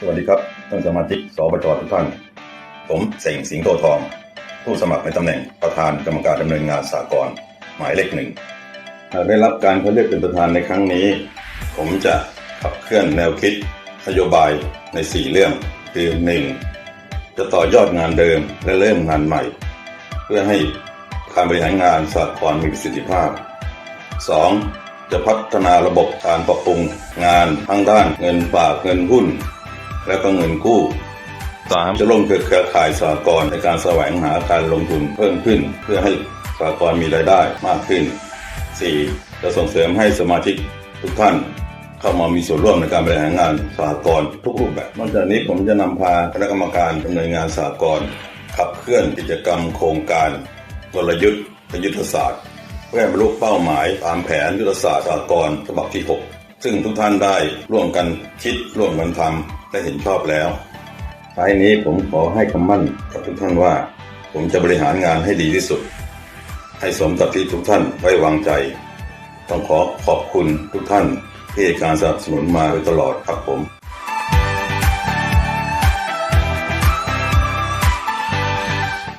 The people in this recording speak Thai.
สวัสดีครับท่านสมาชิกสปจทุกท่าน ผมเสงสิงโตทอง ผู้สมัครในตำแหน่งประธานกรรมการดำเนินงานสากลหมายเลขหนึ่งหากได้รับการคัดเลือกเป็นประธานในครั้งนี้ ผมจะขับเคลื่อนแนวคิดนโยบายใน 4 เรื่อง คือ 1. จะต่อยอดงานเดิมและเริ่มงานใหม่ เพื่อให้การบริหารงานสากลมีประสิทธิภาพ 2. จะพัฒนาระบบการปรับปรุงงานทั้งด้านเงินฝากเงินหุ้น และก็เงินกู้ 3. จะร่วมกับเครือข่ายสหกรณ์ในการแสวงหาการลงทุนเพิ่มขึ้น เพื่อให้สหกรณ์มีรายได้มากขึ้น 4. จะส่งเสริมให้สมาชิกทุกท่านเข้ามามีส่วนร่วมในการบริหารงานสหกรณ์ทุกรูปแบบ นอกจากนี้ผมจะนำพาคณะกรรมการดำเนินงานสหกรณ์ขับเคลื่อนกิจกรรมโครงการกลยุทธ์และยุทธศาสตร์เพื่อให้บรรลุเป้าหมายตามแผนยุทธศาสตร์สหกรณ์ฉบับที่ 6 ซึ่งทุกท่านได้ร่วมกันคิดร่วมกันทำ และเห็นชอบแล้วท้ายนี้ผมขอให้คำมั่นกับทุกท่านว่า ผมจะบริหารงานให้ดีที่สุด ให้สมกับที่ทุกท่านไว้วางใจ ต้องขอขอบคุณทุกท่านที่ให้การสนับสนุนมาโดยตลอดครับผม